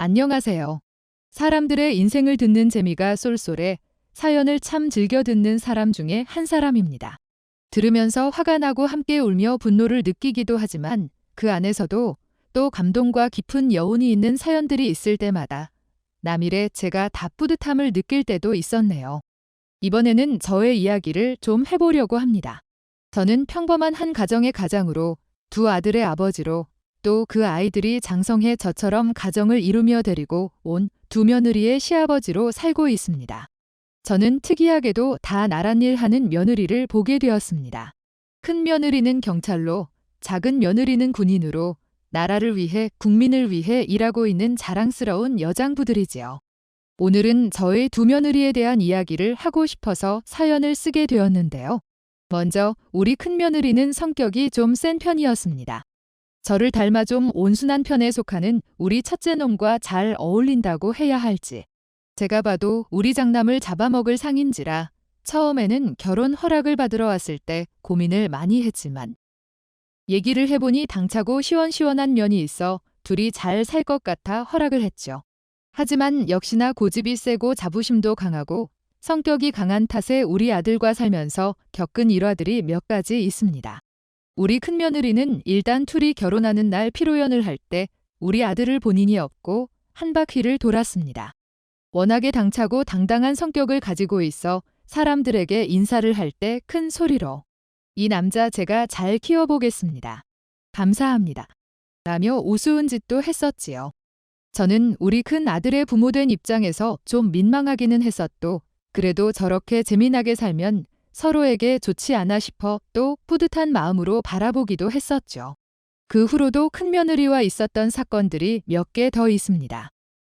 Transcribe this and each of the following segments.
안녕하세요. 사람들의 인생을 듣는 재미가 쏠쏠해 사연을 참 즐겨 듣는 사람 중에 한 사람입니다. 들으면서 화가 나고 함께 울며 분노를 느끼기도 하지만 그 안에서도 또 감동과 깊은 여운이 있는 사연들이 있을 때마다 남일에 제가 다 뿌듯함을 느낄 때도 있었네요. 이번에는 저의 이야기를 좀 해보려고 합니다. 저는 평범한 한 가정의 가장으로 두 아들의 아버지로 또 그 아이들이 장성해 저처럼 가정을 이루며 데리고 온 두 며느리의 시아버지로 살고 있습니다. 저는 특이하게도 다 나란 일 하는 며느리를 보게 되었습니다. 큰 며느리는 경찰로, 작은 며느리는 군인으로 나라를 위해 국민을 위해 일하고 있는 자랑스러운 여장부들이지요. 오늘은 저의 두 며느리에 대한 이야기를 하고 싶어서 사연을 쓰게 되었는데요. 먼저 우리 큰 며느리는 성격이 좀 센 편이었습니다. 저를 닮아 좀 온순한 편에 속하는 우리 첫째 놈과 잘 어울린다고 해야 할지. 제가 봐도 우리 장남을 잡아먹을 상인지라 처음에는 결혼 허락을 받으러 왔을 때 고민을 많이 했지만 얘기를 해보니 당차고 시원시원한 면이 있어 둘이 잘 살 것 같아 허락을 했죠. 하지만 역시나 고집이 세고 자부심도 강하고 성격이 강한 탓에 우리 아들과 살면서 겪은 일화들이 몇 가지 있습니다. 우리 큰며느리는 일단 둘이 결혼하는 날 피로연을 할 때 우리 아들을 본인이 업고 한 바퀴를 돌았습니다. 워낙에 당차고 당당한 성격을 가지고 있어 사람들에게 인사를 할 때 큰 소리로 이 남자 제가 잘 키워보겠습니다. 감사합니다. 라며 우스운 짓도 했었지요. 저는 우리 큰 아들의 부모된 입장에서 좀 민망하기는 했었도 그래도 저렇게 재미나게 살면 서로에게 좋지 않아 싶어 또 뿌듯한 마음으로 바라보기도 했었죠. 그 후로도 큰 며느리와 있었던 사건들이 몇 개 더 있습니다.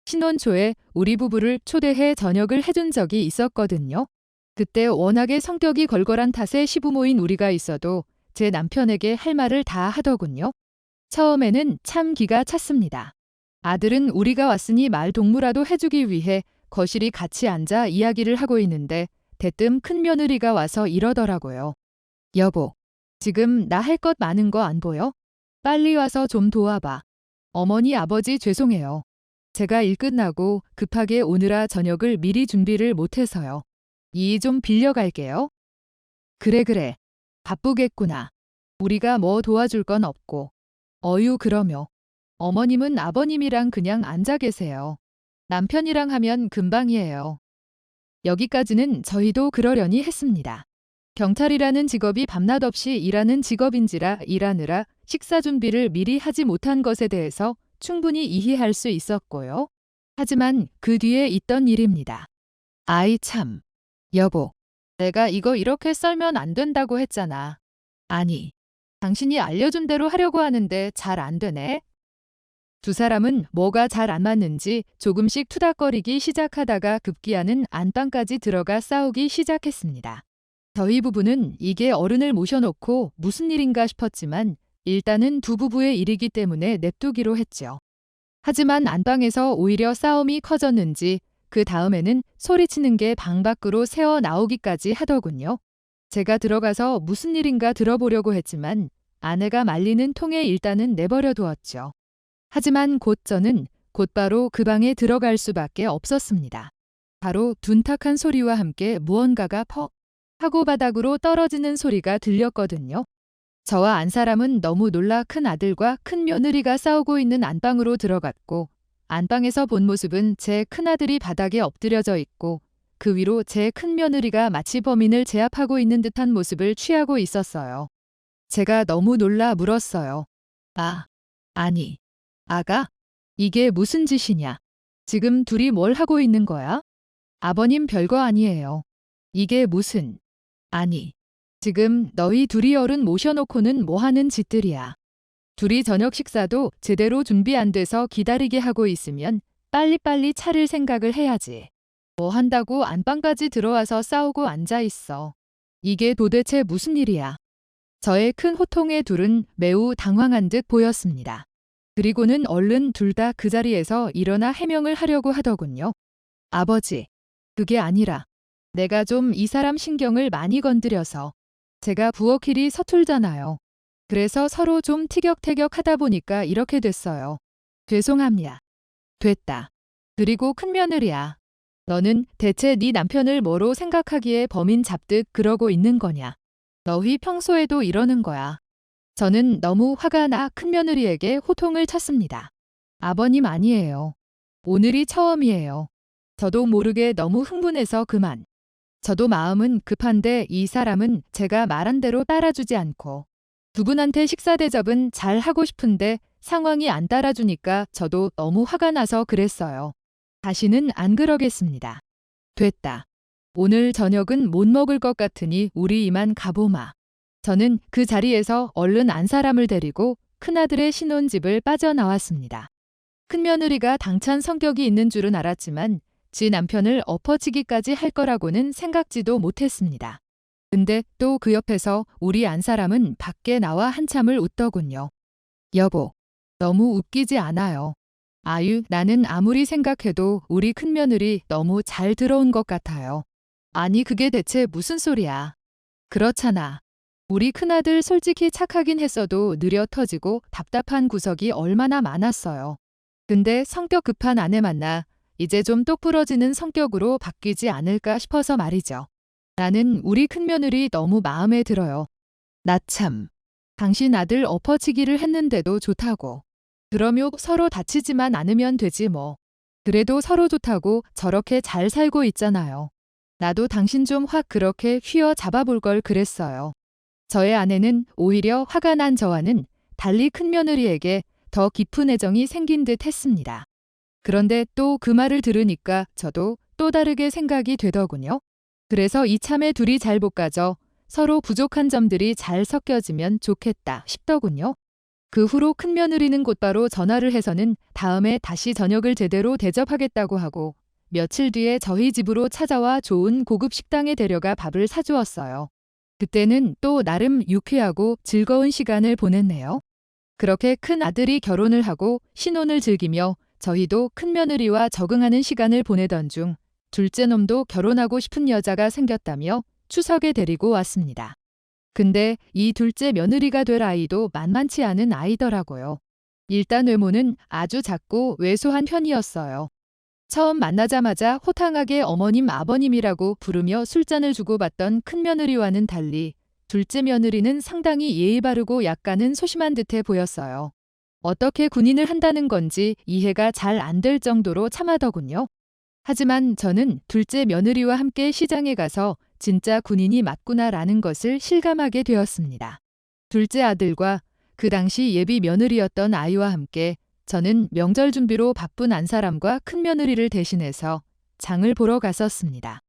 신혼 초에 우리 부부를 초대해 저녁을 해준 적이 있었거든요. 그때 워낙에 성격이 걸걸한 탓에 시부모인 우리가 있어도 제 남편에게 할 말을 다 하더군요. 처음에는 참 기가 찼습니다. 아들은 우리가 왔으니 말 동무라도 해주기 위해 거실이 같이 앉아 이야기를 하고 있는데 대뜸 큰 며느리가 와서 이러더라고요. 여보, 지금 나 할 것 많은 거 안 보여? 빨리 와서 좀 도와봐. 어머니 아버지 죄송해요. 제가 일 끝나고 급하게 오느라 저녁을 미리 준비를 못해서요. 이 좀 빌려갈게요. 그래 그래. 바쁘겠구나. 우리가 뭐 도와줄 건 없고. 어유 그러며. 어머님은 아버님이랑 그냥 앉아 계세요. 남편이랑 하면 금방이에요. 여기까지는 저희도 그러려니 했습니다. 경찰이라는 직업이 밤낮 없이 일하는 직업인지라 일하느라 식사 준비를 미리 하지 못한 것에 대해서 충분히 이해할 수 있었고요. 하지만 그 뒤에 있던 일입니다. 아이 참. 여보, 내가 이거 이렇게 썰면 안 된다고 했잖아. 아니, 당신이 알려준 대로 하려고 하는데 잘 안 되네. 두 사람은 뭐가 잘 안 맞는지 조금씩 투닥거리기 시작하다가 급기야는 안방까지 들어가 싸우기 시작했습니다. 저희 부부는 이게 어른을 모셔놓고 무슨 일인가 싶었지만 일단은 두 부부의 일이기 때문에 냅두기로 했죠. 하지만 안방에서 오히려 싸움이 커졌는지 그 다음에는 소리치는 게 방 밖으로 새어 나오기까지 하더군요. 제가 들어가서 무슨 일인가 들어보려고 했지만 아내가 말리는 통에 일단은 내버려 두었죠. 하지만 곧 저는 곧바로 그 방에 들어갈 수밖에 없었습니다. 바로 둔탁한 소리와 함께 무언가가 퍽 하고 바닥으로 떨어지는 소리가 들렸거든요. 저와 안 사람은 너무 놀라 큰 아들과 큰 며느리가 싸우고 있는 안방으로 들어갔고 안방에서 본 모습은 제 큰아들이 바닥에 엎드려져 있고 그 위로 제 큰 며느리가 마치 범인을 제압하고 있는 듯한 모습을 취하고 있었어요. 제가 너무 놀라 물었어요. 아, 아니, 아가? 이게 무슨 짓이냐? 지금 둘이 뭘 하고 있는 거야? 아버님 별거 아니에요. 이게 무슨, 아니, 지금 너희 둘이 어른 모셔놓고는 뭐 하는 짓들이야. 둘이 저녁 식사도 제대로 준비 안 돼서 기다리게 하고 있으면 빨리빨리 차릴 생각을 해야지. 뭐 한다고 안방까지 들어와서 싸우고 앉아 있어. 이게 도대체 무슨 일이야? 저의 큰 호통에 둘은 매우 당황한 듯 보였습니다. 그리고는 얼른 둘 다 그 자리에서 일어나 해명을 하려고 하더군요. 아버지, 그게 아니라 내가 좀 이 사람 신경을 많이 건드려서 제가 부엌 일이 서툴잖아요. 그래서 서로 좀 티격태격 하다 보니까 이렇게 됐어요. 죄송합니다. 됐다. 그리고 큰며느리야. 너는 대체 네 남편을 뭐로 생각하기에 범인 잡듯 그러고 있는 거냐. 너희 평소에도 이러는 거야. 저는 너무 화가 나 큰며느리에게 호통을 쳤습니다. 아버님 아니에요. 오늘이 처음이에요. 저도 모르게 너무 흥분해서 그만. 저도 마음은 급한데 이 사람은 제가 말한 대로 따라주지 않고 두 분한테 식사 대접은 잘 하고 싶은데 상황이 안 따라주니까 저도 너무 화가 나서 그랬어요. 다시는 안 그러겠습니다. 됐다. 오늘 저녁은 못 먹을 것 같으니 우리 이만 가보마. 저는 그 자리에서 얼른 안 사람을 데리고 큰아들의 신혼집을 빠져나왔습니다. 큰며느리가 당찬 성격이 있는 줄은 알았지만 지 남편을 엎어치기까지 할 거라고는 생각지도 못했습니다. 근데 또 그 옆에서 우리 안 사람은 밖에 나와 한참을 웃더군요. 여보, 너무 웃기지 않아요. 아유, 나는 아무리 생각해도 우리 큰며느리 너무 잘 들어온 것 같아요. 아니, 그게 대체 무슨 소리야. 그렇잖아. 우리 큰아들 솔직히 착하긴 했어도 느려 터지고 답답한 구석이 얼마나 많았어요. 근데 성격 급한 아내 만나 이제 좀 똑부러지는 성격으로 바뀌지 않을까 싶어서 말이죠. 나는 우리 큰며느리 너무 마음에 들어요. 나 참. 당신 아들 엎어치기를 했는데도 좋다고. 그러며 서로 다치지만 않으면 되지 뭐. 그래도 서로 좋다고 저렇게 잘 살고 있잖아요. 나도 당신 좀 확 그렇게 휘어 잡아볼 걸 그랬어요. 저의 아내는 오히려 화가 난 저와는 달리 큰며느리에게 더 깊은 애정이 생긴 듯 했습니다. 그런데 또 그 말을 들으니까 저도 또 다르게 생각이 되더군요. 그래서 이참에 둘이 잘 볶아져 서로 부족한 점들이 잘 섞여지면 좋겠다 싶더군요. 그 후로 큰며느리는 곧바로 전화를 해서는 다음에 다시 저녁을 제대로 대접하겠다고 하고 며칠 뒤에 저희 집으로 찾아와 좋은 고급 식당에 데려가 밥을 사주었어요. 그때는 또 나름 유쾌하고 즐거운 시간을 보냈네요. 그렇게 큰 아들이 결혼을 하고 신혼을 즐기며 저희도 큰 며느리와 적응하는 시간을 보내던 중 둘째 놈도 결혼하고 싶은 여자가 생겼다며 추석에 데리고 왔습니다. 근데 이 둘째 며느리가 될 아이도 만만치 않은 아이더라고요. 일단 외모는 아주 작고 왜소한 편이었어요. 처음 만나자마자 호탕하게 어머님 아버님이라고 부르며 술잔을 주고받던 큰 며느리와는 달리 둘째 며느리는 상당히 예의 바르고 약간은 소심한 듯해 보였어요. 어떻게 군인을 한다는 건지 이해가 잘 안 될 정도로 참하더군요. 하지만 저는 둘째 며느리와 함께 시장에 가서 진짜 군인이 맞구나라는 것을 실감하게 되었습니다. 둘째 아들과 그 당시 예비 며느리였던 아이와 함께 저는 명절 준비로 바쁜 안 사람과 큰 며느리를 대신해서 장을 보러 갔었습니다.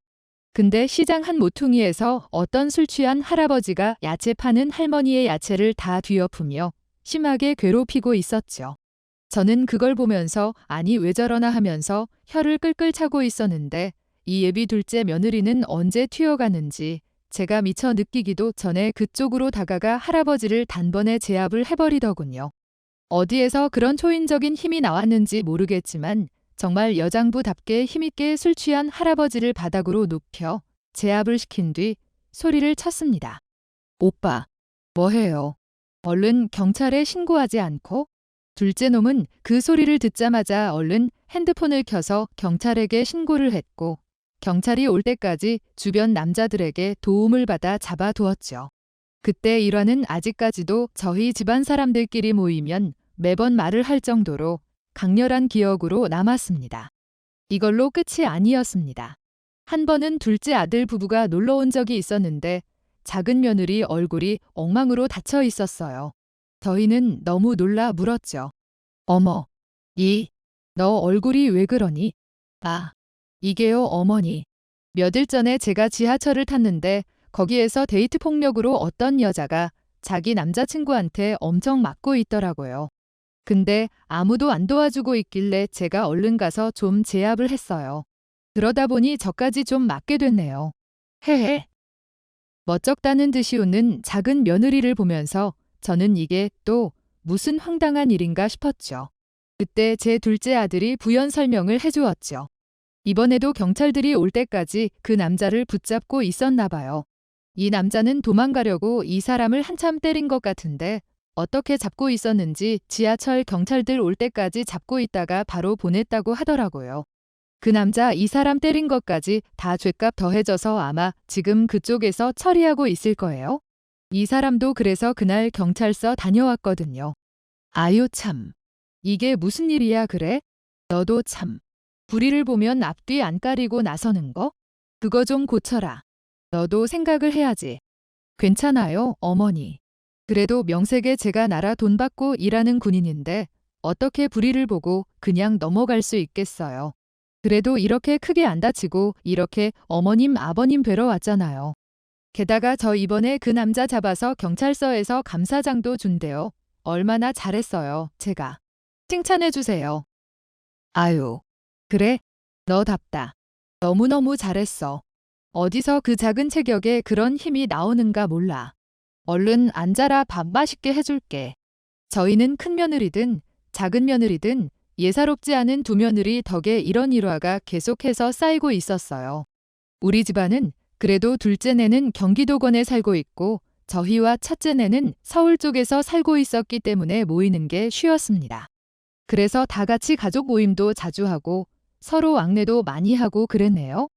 근데 시장 한 모퉁이에서 어떤 술 취한 할아버지가 야채 파는 할머니의 야채를 다 뒤엎으며 심하게 괴롭히고 있었죠. 저는 그걸 보면서 아니 왜 저러나 하면서 혀를 끌끌 차고 있었는데 이 예비 둘째 며느리는 언제 튀어가는지 제가 미처 느끼기도 전에 그쪽으로 다가가 할아버지를 단번에 제압을 해버리더군요. 어디에서 그런 초인적인 힘이 나왔는지 모르겠지만 정말 여장부답게 힘있게 술 취한 할아버지를 바닥으로 눕혀 제압을 시킨 뒤 소리를 쳤습니다. 오빠, 뭐해요? 얼른 경찰에 신고하지 않고? 둘째 놈은 그 소리를 듣자마자 얼른 핸드폰을 켜서 경찰에게 신고를 했고 경찰이 올 때까지 주변 남자들에게 도움을 받아 잡아두었죠. 그때 일화는 아직까지도 저희 집안 사람들끼리 모이면 매번 말을 할 정도로 강렬한 기억으로 남았습니다. 이걸로 끝이 아니었습니다. 한 번은 둘째 아들 부부가 놀러 온 적이 있었는데 작은 며느리 얼굴이 엉망으로 닫혀 있었어요. 저희는 너무 놀라 물었죠. 어머, 이, 너 얼굴이 왜 그러니? 아, 이게요, 어머니. 며칠 전에 제가 지하철을 탔는데 거기에서 데이트 폭력으로 어떤 여자가 자기 남자친구한테 엄청 맞고 있더라고요. 근데 아무도 안 도와주고 있길래 제가 얼른 가서 좀 제압을 했어요. 그러다 보니 저까지 좀 맞게 됐네요. 헤헤. 멋쩍다는 듯이 웃는 작은 며느리를 보면서 저는 이게 또 무슨 황당한 일인가 싶었죠. 그때 제 둘째 아들이 부연 설명을 해주었죠. 이번에도 경찰들이 올 때까지 그 남자를 붙잡고 있었나 봐요. 이 남자는 도망가려고 이 사람을 한참 때린 것 같은데 어떻게 잡고 있었는지 지하철 경찰들 올 때까지 잡고 있다가 바로 보냈다고 하더라고요. 그 남자 이 사람 때린 것까지 다 죄값 더해져서 아마 지금 그쪽에서 처리하고 있을 거예요. 이 사람도 그래서 그날 경찰서 다녀왔거든요. 아유 참. 이게 무슨 일이야 그래? 너도 참. 불의를 보면 앞뒤 안 가리고 나서는 거? 그거 좀 고쳐라. 너도 생각을 해야지. 괜찮아요, 어머니. 그래도 명색에 제가 나라 돈 받고 일하는 군인인데 어떻게 불의를 보고 그냥 넘어갈 수 있겠어요. 그래도 이렇게 크게 안 다치고 이렇게 어머님 아버님 뵈러 왔잖아요. 게다가 저 이번에 그 남자 잡아서 경찰서에서 감사장도 준대요. 얼마나 잘했어요, 제가. 칭찬해 주세요. 아유, 그래? 너답다. 너무너무 잘했어. 어디서 그 작은 체격에 그런 힘이 나오는가 몰라. 얼른 앉아라 밥 맛있게 해줄게. 저희는 큰 며느리든 작은 며느리든 예사롭지 않은 두 며느리 덕에 이런 일화가 계속해서 쌓이고 있었어요. 우리 집안은 그래도 둘째네는 경기도권에 살고 있고 저희와 첫째네는 서울 쪽에서 살고 있었기 때문에 모이는 게 쉬웠습니다. 그래서 다 같이 가족 모임도 자주 하고 서로 왕래도 많이 하고 그랬네요.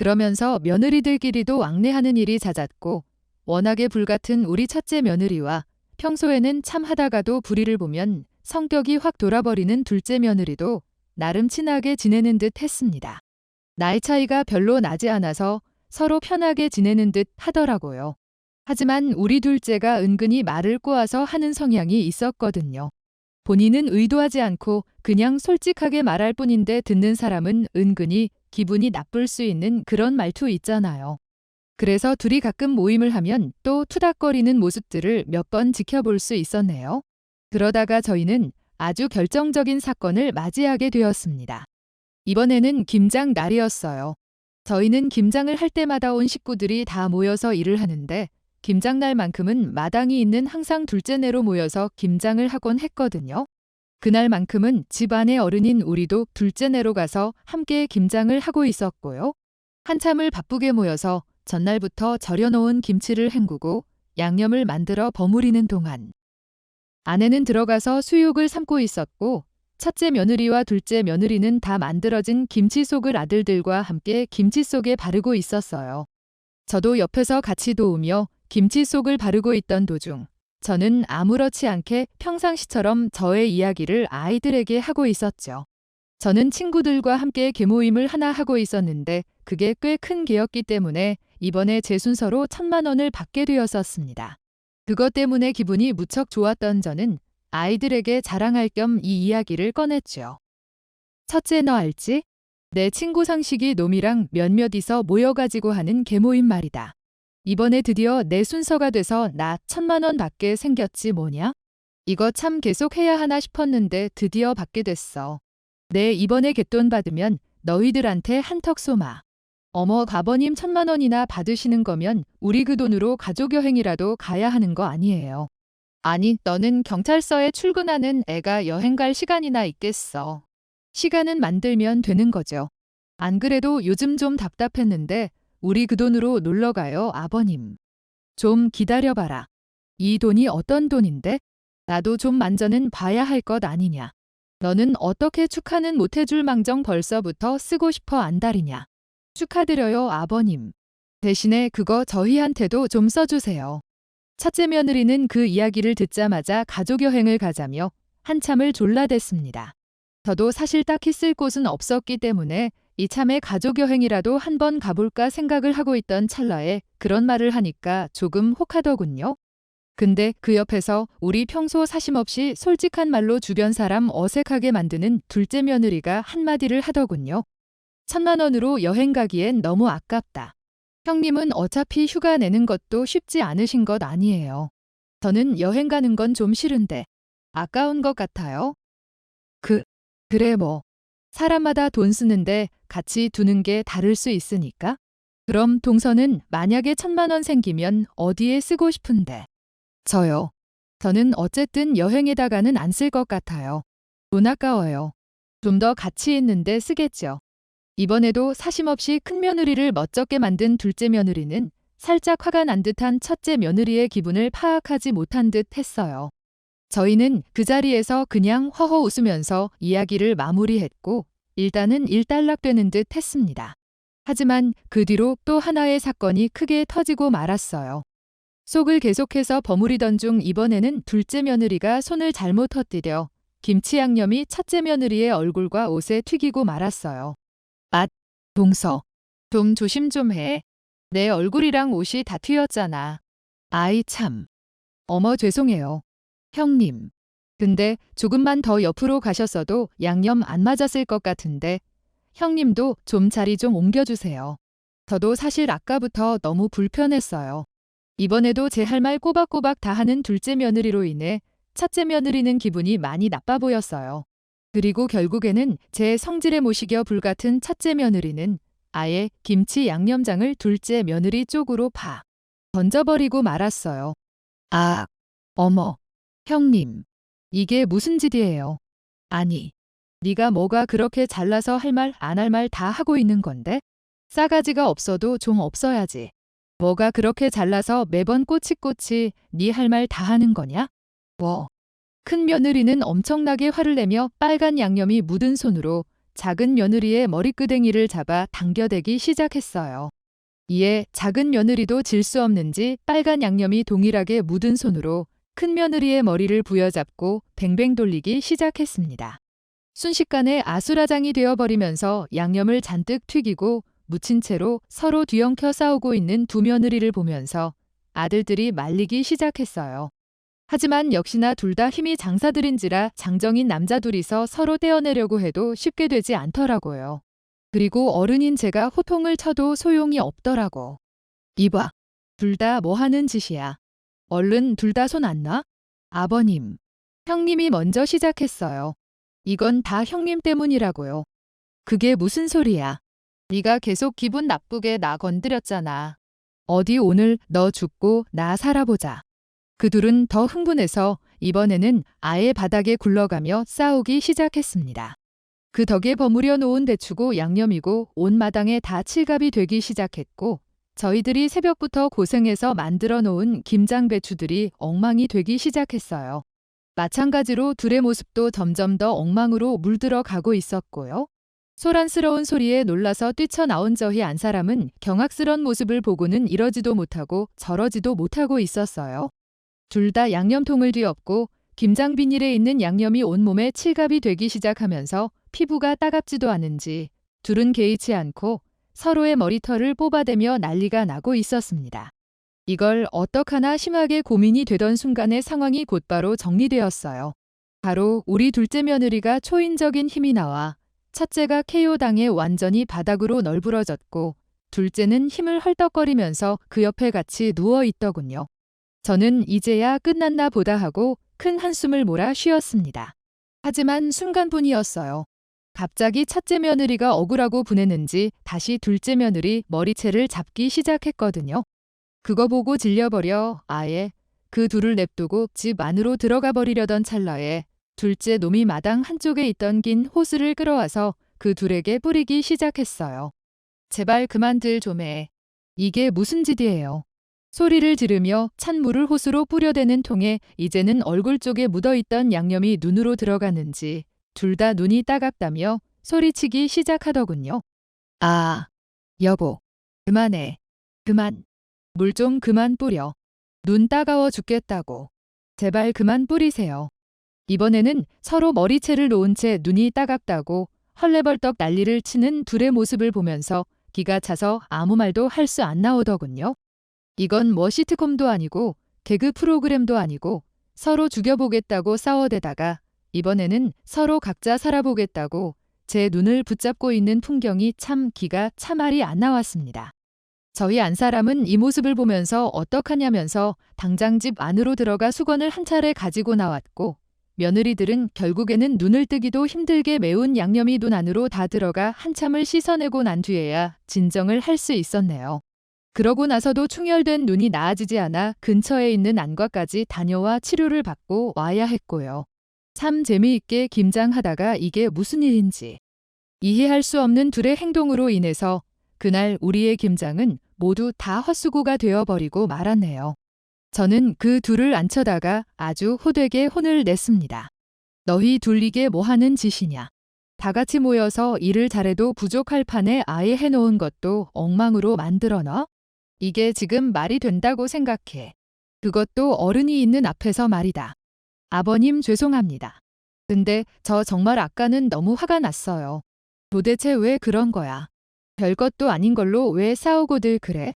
그러면서 며느리들끼리도 왕래하는 일이 잦았고 워낙에 불같은 우리 첫째 며느리와 평소에는 참 하다가도 불의를 보면 성격이 확 돌아버리는 둘째 며느리도 나름 친하게 지내는 듯 했습니다. 나이 차이가 별로 나지 않아서 서로 편하게 지내는 듯 하더라고요. 하지만 우리 둘째가 은근히 말을 꼬아서 하는 성향이 있었거든요. 본인은 의도하지 않고 그냥 솔직하게 말할 뿐인데 듣는 사람은 은근히 기분이 나쁠 수 있는 그런 말투 있잖아요. 그래서 둘이 가끔 모임을 하면 또 투닥거리는 모습들을 몇 번 지켜볼 수 있었네요. 그러다가 저희는 아주 결정적인 사건을 맞이하게 되었습니다. 이번에는 김장 날이었어요. 저희는 김장을 할 때마다 온 식구들이 다 모여서 일을 하는데 김장날만큼은 마당이 있는 항상 둘째네로 모여서 김장을 하곤 했거든요. 그날만큼은 집안의 어른인 우리도 둘째네로 가서 함께 김장을 하고 있었고요. 한참을 바쁘게 모여서 전날부터 절여놓은 김치를 헹구고 양념을 만들어 버무리는 동안 아내는 들어가서 수육을 삶고 있었고 첫째 며느리와 둘째 며느리는 다 만들어진 김치 속을 아들들과 함께 김치 속에 바르고 있었어요. 저도 옆에서 같이 도우며 김치 속을 바르고 있던 도중 저는 아무렇지 않게 평상시처럼 저의 이야기를 아이들에게 하고 있었죠. 저는 친구들과 함께 개모임을 하나 하고 있었는데 그게 꽤 큰 개였기 때문에 이번에 제 순서로 천만 원을 받게 되었었습니다. 그것 때문에 기분이 무척 좋았던 저는 아이들에게 자랑할 겸 이 이야기를 꺼냈죠. 첫째 너 알지? 내 친구 상식이 놈이랑 몇몇이서 모여가지고 하는 개모임 말이다. 이번에 드디어 내 순서가 돼서 나 천만 원 받게 생겼지 뭐냐? 이거 참 계속 해야 하나 싶었는데 드디어 받게 됐어. 내 이번에 갯돈 받으면 너희들한테 한턱 쏘마. 어머 가버님 천만 원이나 받으시는 거면 우리 그 돈으로 가족 여행이라도 가야 하는 거 아니에요. 아니 너는 경찰서에 출근하는 애가 여행 갈 시간이나 있겠어. 시간은 만들면 되는 거죠. 안 그래도 요즘 좀 답답했는데 우리 그 돈으로 놀러 가요, 아버님. 좀 기다려봐라. 이 돈이 어떤 돈인데? 나도 좀 만져는 봐야 할 것 아니냐. 너는 어떻게 축하는 못해줄 망정 벌써부터 쓰고 싶어 안달이냐. 축하드려요, 아버님. 대신에 그거 저희한테도 좀 써주세요. 첫째 며느리는 그 이야기를 듣자마자 가족 여행을 가자며 한참을 졸라댔습니다. 저도 사실 딱히 쓸 곳은 없었기 때문에 이참에 가족 여행이라도 한번 가볼까 생각을 하고 있던 찰나에 그런 말을 하니까 조금 혹하더군요. 근데 그 옆에서 우리 평소 사심없이 솔직한 말로 주변 사람 어색하게 만드는 둘째 며느리가 한마디를 하더군요. 천만 원으로 여행 가기엔 너무 아깝다. 형님은 어차피 휴가 내는 것도 쉽지 않으신 것 아니에요. 저는 여행 가는 건 좀 싫은데 아까운 것 같아요. 그, 그래 뭐. 사람마다 돈 쓰는데 같이 두는 게 다를 수 있으니까. 그럼 동서는 만약에 천만 원 생기면 어디에 쓰고 싶은데. 저요. 저는 어쨌든 여행에다가는 안 쓸 것 같아요. 돈 아까워요. 좀 더 가치 있는데 쓰겠죠. 이번에도 사심없이 큰 며느리를 멋쩍게 만든 둘째 며느리는 살짝 화가 난 듯한 첫째 며느리의 기분을 파악하지 못한 듯 했어요. 저희는 그 자리에서 그냥 허허 웃으면서 이야기를 마무리했고 일단은 일단락되는 듯 했습니다. 하지만 그 뒤로 또 하나의 사건이 크게 터지고 말았어요. 속을 계속해서 버무리던 중 이번에는 둘째 며느리가 손을 잘못 터뜨려 김치 양념이 첫째 며느리의 얼굴과 옷에 튀기고 말았어요. 앗, 동서. 좀 조심 좀 해. 내 얼굴이랑 옷이 다 튀었잖아. 아이 참. 어머 죄송해요. 형님. 근데 조금만 더 옆으로 가셨어도 양념 안 맞았을 것 같은데 형님도 좀 자리 좀 옮겨주세요. 저도 사실 아까부터 너무 불편했어요. 이번에도 제 할 말 꼬박꼬박 다 하는 둘째 며느리로 인해 첫째 며느리는 기분이 많이 나빠 보였어요. 그리고 결국에는 제 성질에 모시겨 불같은 첫째 며느리는 아예 김치 양념장을 둘째 며느리 쪽으로 파 던져버리고 말았어요. 아, 어머, 형님, 이게 무슨 짓이에요? 아니, 네가 뭐가 그렇게 잘나서 할 말 안 할 말 다 하고 있는 건데? 싸가지가 없어도 좀 없어야지. 뭐가 그렇게 잘나서 매번 꼬치꼬치 네 할 말 다 하는 거냐? 뭐. 큰 며느리는 엄청나게 화를 내며 빨간 양념이 묻은 손으로 작은 며느리의 머리끄댕이를 잡아 당겨대기 시작했어요. 이에 작은 며느리도 질 수 없는지 빨간 양념이 동일하게 묻은 손으로 큰 며느리의 머리를 부여잡고 뱅뱅 돌리기 시작했습니다. 순식간에 아수라장이 되어버리면서 양념을 잔뜩 튀기고 묻힌 채로 서로 뒤엉켜 싸우고 있는 두 며느리를 보면서 아들들이 말리기 시작했어요. 하지만 역시나 둘 다 힘이 장사들인지라 장정인 남자 둘이서 서로 떼어내려고 해도 쉽게 되지 않더라고요. 그리고 어른인 제가 호통을 쳐도 소용이 없더라고. 이봐, 둘 다 뭐 하는 짓이야. 얼른 둘 다 손 안 놔? 아버님, 형님이 먼저 시작했어요. 이건 다 형님 때문이라고요. 그게 무슨 소리야? 네가 계속 기분 나쁘게 나 건드렸잖아. 어디 오늘 너 죽고 나 살아보자. 그 둘은 더 흥분해서 이번에는 아예 바닥에 굴러가며 싸우기 시작했습니다. 그 덕에 버무려 놓은 대추고 양념이고 온 마당에 다 칠갑이 되기 시작했고 저희들이 새벽부터 고생해서 만들어 놓은 김장 배추들이 엉망이 되기 시작했어요. 마찬가지로 둘의 모습도 점점 더 엉망으로 물들어 가고 있었고요. 소란스러운 소리에 놀라서 뛰쳐나온 저희 안 사람은 경악스런 모습을 보고는 이러지도 못하고 저러지도 못하고 있었어요. 둘 다 양념통을 뒤엎고 김장 비닐에 있는 양념이 온몸에 칠갑이 되기 시작하면서 피부가 따갑지도 않은지 둘은 개의치 않고 서로의 머리털을 뽑아대며 난리가 나고 있었습니다. 이걸 어떡하나 심하게 고민이 되던 순간에 상황이 곧바로 정리되었어요. 바로 우리 둘째 며느리가 초인적인 힘이 나와 첫째가 KO 당해 완전히 바닥으로 널브러졌고 둘째는 힘을 헐떡거리면서 그 옆에 같이 누워 있더군요. 저는 이제야 끝났나 보다 하고 큰 한숨을 몰아 쉬었습니다. 하지만 순간뿐이었어요. 갑자기 첫째 며느리가 억울하고 분했는지 다시 둘째 며느리 머리채를 잡기 시작했거든요. 그거 보고 질려버려 아예 그 둘을 냅두고 집 안으로 들어가 버리려던 찰나에 둘째 놈이 마당 한쪽에 있던 긴 호스를 끌어와서 그 둘에게 뿌리기 시작했어요. 제발 그만들 좀 해. 이게 무슨 짓이에요. 소리를 지르며 찬물을 호스로 뿌려대는 통에 이제는 얼굴 쪽에 묻어있던 양념이 눈으로 들어가는지 둘 다 눈이 따갑다며 소리치기 시작하더군요. 아, 여보, 그만해. 그만. 물 좀 그만 뿌려. 눈 따가워 죽겠다고. 제발 그만 뿌리세요. 이번에는 서로 머리채를 놓은 채 눈이 따갑다고 헐레벌떡 난리를 치는 둘의 모습을 보면서 기가 차서 아무 말도 할 수 안 나오더군요. 이건 뭐 시트콤도 아니고 개그 프로그램도 아니고 서로 죽여보겠다고 싸워대다가 이번에는 서로 각자 살아보겠다고 제 눈을 붙잡고 있는 풍경이 참 기가 참알이 안 나왔습니다. 저희 안 사람은 이 모습을 보면서 어떡하냐면서 당장 집 안으로 들어가 수건을 한 차례 가지고 나왔고 며느리들은 결국에는 눈을 뜨기도 힘들게 매운 양념이 눈 안으로 다 들어가 한참을 씻어내고 난 뒤에야 진정을 할 수 있었네요. 그러고 나서도 충혈된 눈이 나아지지 않아 근처에 있는 안과까지 다녀와 치료를 받고 와야 했고요. 참 재미있게 김장하다가 이게 무슨 일인지 이해할 수 없는 둘의 행동으로 인해서 그날 우리의 김장은 모두 다 헛수고가 되어버리고 말았네요. 저는 그 둘을 앉혀다가 아주 호되게 혼을 냈습니다. 너희 둘 이게 뭐 하는 짓이냐. 다 같이 모여서 일을 잘해도 부족할 판에 아예 해놓은 것도 엉망으로 만들어 놔? 이게 지금 말이 된다고 생각해. 그것도 어른이 있는 앞에서 말이다. 아버님 죄송합니다. 근데 저 정말 아까는 너무 화가 났어요. 도대체 왜 그런 거야? 별것도 아닌 걸로 왜 싸우고들 그래?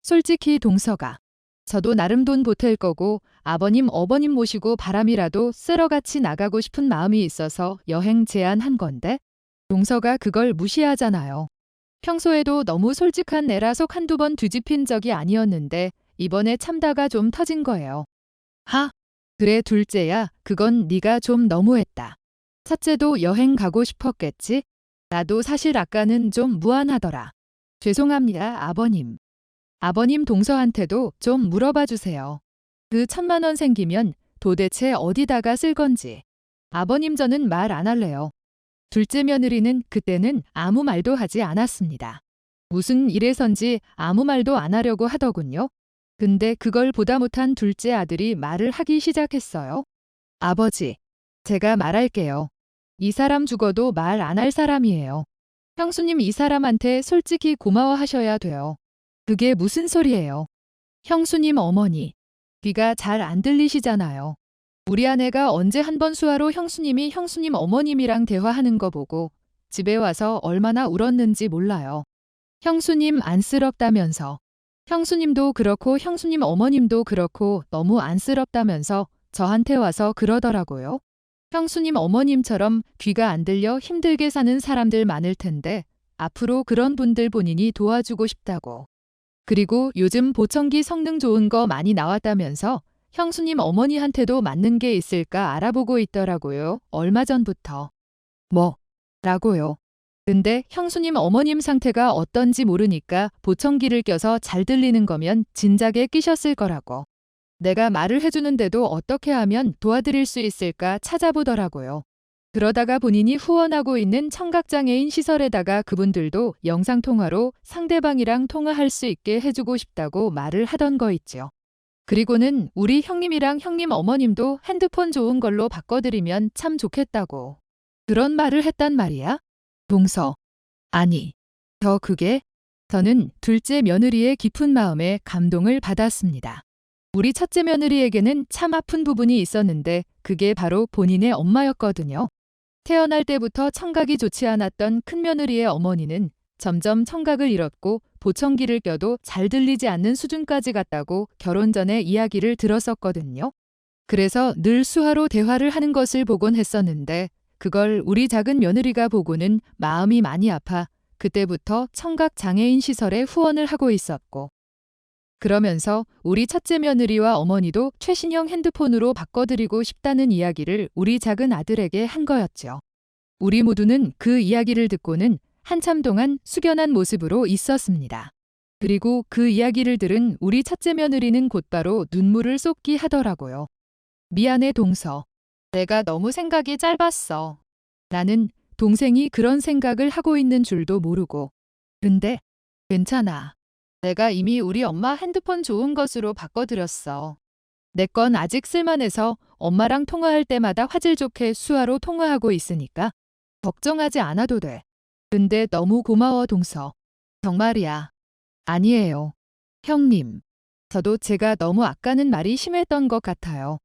솔직히 동서가. 저도 나름 돈 보탤 거고 아버님 어버님 모시고 바람이라도 쓸어같이 나가고 싶은 마음이 있어서 여행 제안한 건데 동서가 그걸 무시하잖아요. 평소에도 너무 솔직한 애라 속 한두 번 뒤집힌 적이 아니었는데 이번에 참다가 좀 터진 거예요. 하, 그래 둘째야 그건 네가 좀 너무했다. 첫째도 여행 가고 싶었겠지? 나도 사실 아까는 좀 무안하더라. 죄송합니다 아버님. 아버님 동서한테도 좀 물어봐 주세요. 그 천만 원 생기면 도대체 어디다가 쓸 건지. 아버님 저는 말 안 할래요. 둘째 며느리는 그때는 아무 말도 하지 않았습니다. 무슨 일에선지 아무 말도 안 하려고 하더군요. 근데 그걸 보다 못한 둘째 아들이 말을 하기 시작했어요. 아버지, 제가 말할게요. 이 사람 죽어도 말 안 할 사람이에요. 형수님 이 사람한테 솔직히 고마워하셔야 돼요. 그게 무슨 소리예요? 형수님 어머니, 귀가 잘 안 들리시잖아요. 우리 아내가 언제 한 번 수화로 형수님이 형수님 어머님이랑 대화하는 거 보고 집에 와서 얼마나 울었는지 몰라요. 형수님 안쓰럽다면서. 형수님도 그렇고 형수님 어머님도 그렇고 너무 안쓰럽다면서 저한테 와서 그러더라고요. 형수님 어머님처럼 귀가 안 들려 힘들게 사는 사람들 많을 텐데 앞으로 그런 분들 본인이 도와주고 싶다고. 그리고 요즘 보청기 성능 좋은 거 많이 나왔다면서 형수님 어머니한테도 맞는 게 있을까 알아보고 있더라고요. 얼마 전부터. 뭐? 라고요. 근데 형수님 어머님 상태가 어떤지 모르니까 보청기를 껴서 잘 들리는 거면 진작에 끼셨을 거라고. 내가 말을 해주는데도 어떻게 하면 도와드릴 수 있을까 찾아보더라고요. 그러다가 본인이 후원하고 있는 청각장애인 시설에다가 그분들도 영상통화로 상대방이랑 통화할 수 있게 해주고 싶다고 말을 하던 거 있죠. 그리고는 우리 형님이랑 형님 어머님도 핸드폰 좋은 걸로 바꿔드리면 참 좋겠다고. 그런 말을 했단 말이야? 동서. 아니. 저 그게 저는 둘째 며느리의 깊은 마음에 감동을 받았습니다. 우리 첫째 며느리에게는 참 아픈 부분이 있었는데 그게 바로 본인의 엄마였거든요. 태어날 때부터 청각이 좋지 않았던 큰 며느리의 어머니는 점점 청각을 잃었고 보청기를 껴도 잘 들리지 않는 수준까지 갔다고 결혼 전에 이야기를 들었었거든요. 그래서 늘 수화로 대화를 하는 것을 보곤 했었는데 그걸 우리 작은 며느리가 보고는 마음이 많이 아파 그때부터 청각 장애인 시설에 후원을 하고 있었고 그러면서 우리 첫째 며느리와 어머니도 최신형 핸드폰으로 바꿔드리고 싶다는 이야기를 우리 작은 아들에게 한 거였죠. 우리 모두는 그 이야기를 듣고는 한참 동안 숙연한 모습으로 있었습니다. 그리고 그 이야기를 들은 우리 첫째 며느리는 곧바로 눈물을 쏟기 하더라고요. 미안해 동서. 내가 너무 생각이 짧았어. 나는 동생이 그런 생각을 하고 있는 줄도 모르고. 근데 괜찮아. 내가 이미 우리 엄마 핸드폰 좋은 것으로 바꿔드렸어. 내 건 아직 쓸만해서 엄마랑 통화할 때마다 화질 좋게 수화로 통화하고 있으니까 걱정하지 않아도 돼. 근데 너무 고마워 동서. 정말이야. 아니에요. 형님. 저도 제가 너무 아까는 말이 심했던 것 같아요.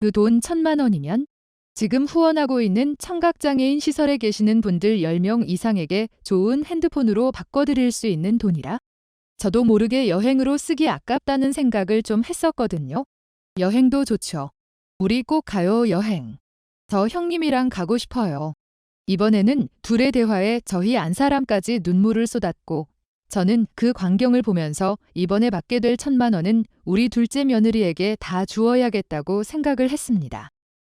그 돈 천만 원이면 지금 후원하고 있는 청각장애인 시설에 계시는 분들 10명 이상에게 좋은 핸드폰으로 바꿔드릴 수 있는 돈이라 저도 모르게 여행으로 쓰기 아깝다는 생각을 좀 했었거든요. 여행도 좋죠. 우리 꼭 가요 여행. 저 형님이랑 가고 싶어요. 이번에는 둘의 대화에 저희 안 사람까지 눈물을 쏟았고 저는 그 광경을 보면서 이번에 받게 될 천만 원은 우리 둘째 며느리에게 다 주어야겠다고 생각을 했습니다.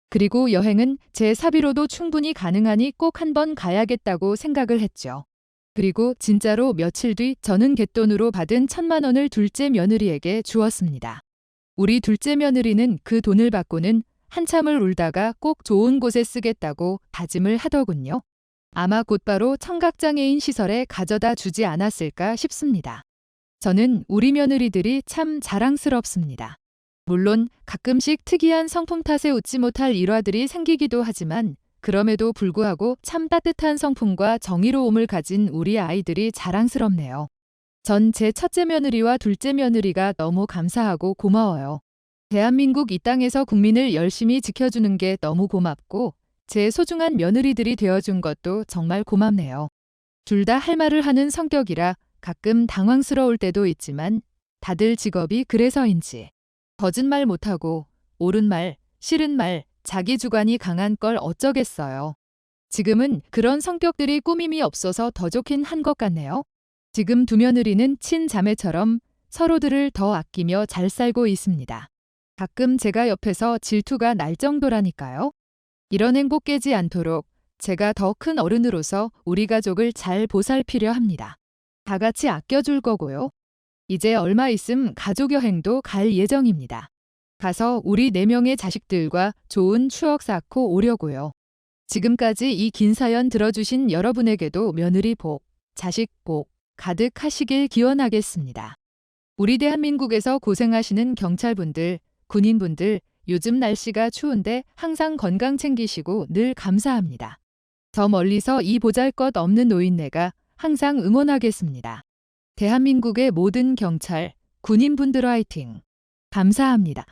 그리고 여행은 제 사비로도 충분히 가능하니 꼭 한번 가야겠다고 생각을 했죠. 그리고 진짜로 며칠 뒤 저는 갯돈으로 받은 천만 원을 둘째 며느리에게 주었습니다. 우리 둘째 며느리는 그 돈을 받고는 한참을 울다가 꼭 좋은 곳에 쓰겠다고 다짐을 하더군요. 아마 곧바로 청각장애인 시설에 가져다 주지 않았을까 싶습니다. 저는 우리 며느리들이 참 자랑스럽습니다. 물론 가끔씩 특이한 성품 탓에 웃지 못할 일화들이 생기기도 하지만 그럼에도 불구하고 참 따뜻한 성품과 정의로움을 가진 우리 아이들이 자랑스럽네요. 전 제 첫째 며느리와 둘째 며느리가 너무 감사하고 고마워요. 대한민국 이 땅에서 국민을 열심히 지켜주는 게 너무 고맙고 제 소중한 며느리들이 되어준 것도 정말 고맙네요. 둘 다 할 말을 하는 성격이라 가끔 당황스러울 때도 있지만 다들 직업이 그래서인지 거짓말 못하고 옳은 말, 싫은 말, 자기 주관이 강한 걸 어쩌겠어요. 지금은 그런 성격들이 꾸밈이 없어서 더 좋긴 한 것 같네요. 지금 두 며느리는 친자매처럼 서로들을 더 아끼며 잘 살고 있습니다. 가끔 제가 옆에서 질투가 날 정도라니까요. 이런 행복 깨지 않도록 제가 더 큰 어른으로서 우리 가족을 잘 보살피려 합니다. 다 같이 아껴줄 거고요. 이제 얼마 있음 가족 여행도 갈 예정입니다. 가서 우리 네 명의 자식들과 좋은 추억 쌓고 오려고요. 지금까지 이 긴 사연 들어주신 여러분에게도 며느리 복, 자식 복 가득하시길 기원하겠습니다. 우리 대한민국에서 고생하시는 경찰분들, 군인분들, 요즘 날씨가 추운데 항상 건강 챙기시고 늘 감사합니다. 저 멀리서 이 보잘 것 없는 노인네가 항상 응원하겠습니다. 대한민국의 모든 경찰, 군인분들 화이팅! 감사합니다.